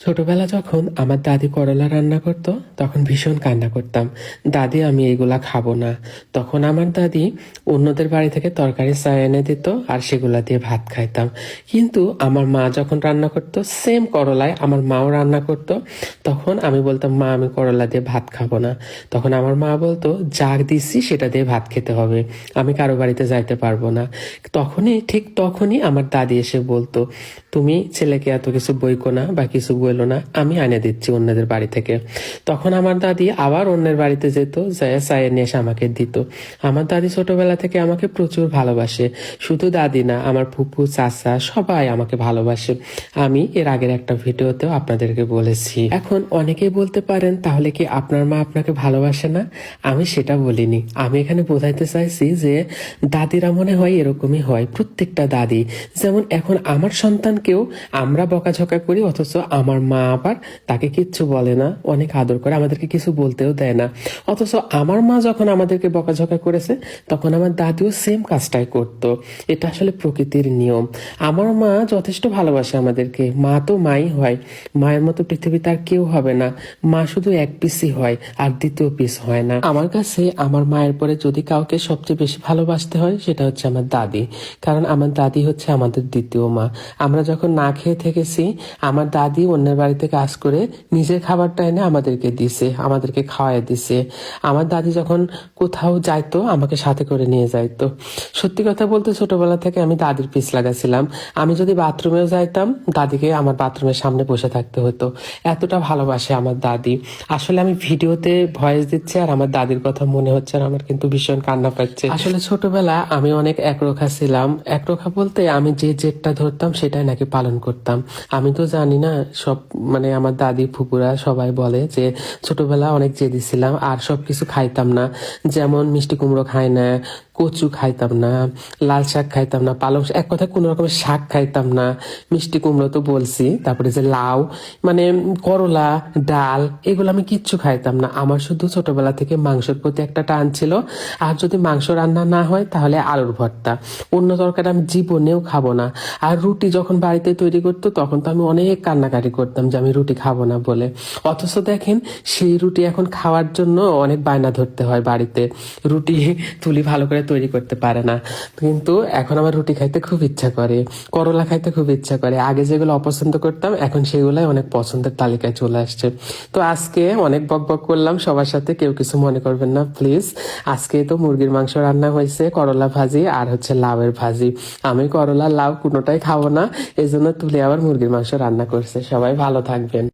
ছোটবেলা যখন আমার দাদি করলা রান্না করত, তখন ভীষণ কান্না করতাম। দাদি, আমি এগুলা খাব না। তখন আমার দাদি অন্যদের বাড়ি থেকে তরকারি চা এনে দিত আর সেগুলা দিয়ে ভাত খাইতাম। কিন্তু আমার মা যখন রান্না করতো, সেম করলায় আমার মাও রান্না করতো। তখন আমি বলতাম, মা, আমি করলা দিয়ে ভাত খাব না। তখন আমার মা বলতো যা দিচ্ছি সেটা দিয়ে ভাত খেতে হবে। আমি কারও বাড়িতে যাইতে পারব না। তখনই, ঠিক তখনই আমার দাদি এসে বলতো তুমি ছেলেকে এত কিছু বইকো না, বা কিছু বইলো না, আমি আনে দিচ্ছি অন্যদের বাড়ি থেকে। তখন আমার দাদি আবার অন্যের বাড়িতে যেত, যায় চায়ে নিয়ে এসে আমাকে দিত। আমার দাদি ছোটবেলা থেকে আমাকে প্রচুর ভালোবাসে। শুধু দাদি না, আমার ফুপু, চাচা সবাই আমাকে ভালোবাসে। আমি এর আগের একটা ভিডিওতেও আপনাদেরকে বলেছি। এখন অনেকেই বলতে পারেন, তাহলে কি আপনার মা আপনাকে ভালোবাসে না? আমি সেটা বলিনি। আমি এখানে বোঝাইতে চাইছি যে, দাদিরা মনে হয় এরকমই হয়, প্রত্যেকটা দাদি। যেমন এখন আমার সন্তানকেও আমরা বকাঝকা করি, অথচ আমার মা আবার তাকে কিচ্ছু বলে না। অনেক আদর করে, আমাদেরকে কিছু বলতেও দেয় না। অথচ আমার মা যখন আমাদেরকে বকাঝকা করেছে, তখন আমার দাদিও সেম কাজটাই করতো। এটা আসলে প্রকৃতির নিয়ম। আমার মা যথেষ্ট ভালোবাসে আমাদেরকে। মা তো মাই হয়। মায়ের মতো পৃথিবীতে আর কেউ হবে না। মা শুধু এক পিসই হয়, আর দ্বিতীয় পিস হয় না। আমার কাছে আমার মায়ের পরে যদি কাউকে সবচেয়ে বেশি ভালোবাসতে হয়, সেটা হচ্ছে আমার দাদি। কারণ আমার দাদি হচ্ছে আমাদের দ্বিতীয় মা। আমরা যখন না খেয়ে থেকেছি, আমার দাদি অন্যের বাড়িতে কাজ করে নিজের খাবারটা এনে আমাদেরকে দিছে, আমাদেরকে খাওয়াই দিছে। আমার দাদি যখন কোথাও যাইতো, আমাকে সাথে করে নিয়ে যাইতো। সত্যি কথা বলতে ছোটবেলা থেকে আমি দাদির পিস লাগাছিলাম আমি যদি বাথরুমেও যাইতাম, দাদিকে আমার বাথরুমের সামনে বসে থাকতে হতো। এতটা ভালোবাসে আমার দাদি। আসলে আমি ভিডিওতে ভয়েস দিচ্ছি আর আমার দাদির কথা মনে হচ্ছে আর আমার কিন্তু ভীষণ কান্না পাচ্ছে। আসলে ছোটবেলা আমি অনেক একরোখা ছিলাম। একরোখা বলতে আমি যে জেদটা ধরতাম সেটাই নাকি পালন করতাম। আমি তো জানি না, সব মানে আমার দাদি ফুপুরা সবাই বলে যে ছোটবেলা অনেক জেদি ছিলাম, আর সব কিছু খাইতাম না। যেমন মিষ্টি কুমড়ো খায় না কচু খাইতাম না, লাল শাক খাইতাম না, পালং এক কথা কোনো রকমের শাক খাইতাম না। মিষ্টি কুমড়ো তো বলছি, তারপরে যে লাউ মানে করলা, ডাল, এগুলো আমি কিচ্ছু খাইতাম না। আমার শুধু ছোটবেলা থেকে মাংসের প্রতি একটা টান ছিল। আর যদি মাংস রান্না না হয়, তাহলে আলুর ভর্তা। অন্য তরকারি আমি জীবনেও খাব না। আর রুটি যখন বাড়িতে তৈরি করতো, তখন তো আমি অনেক কান্নাকাটি করতাম যে আমি রুটি খাব না বলে। অথচ দেখেন, সেই রুটি এখন খাওয়ার জন্য অনেক বায়না ধরতে হয় বাড়িতে। রুটি তুলি ভালো করে তৈরি করতে পারে না। কিন্তু এখন আমার রুটি খাইতে খুব ইচ্ছা করে, করলা খাইতে খুব ইচ্ছা করে। আগে যেগুলো অপছন্দ করতাম, এখন সেগুলাই অনেক পছন্দের তালিকায় চলে আসছে। তো আজকে অনেক বক বক করলাম সবার সাথে, কেউ কিছু মনে করবেন না, প্লিজ। আজকে তো মুরগির মাংস রান্না হয়েছে, করলা ভাজি আর হচ্ছে লাউয়ের ভাজি। আমি করলা, লাউ কোনোটাই খাব না এই জন্য তুলে আবার মুরগির মাংস রান্না করছে। সবাই ভালো থাকবেন।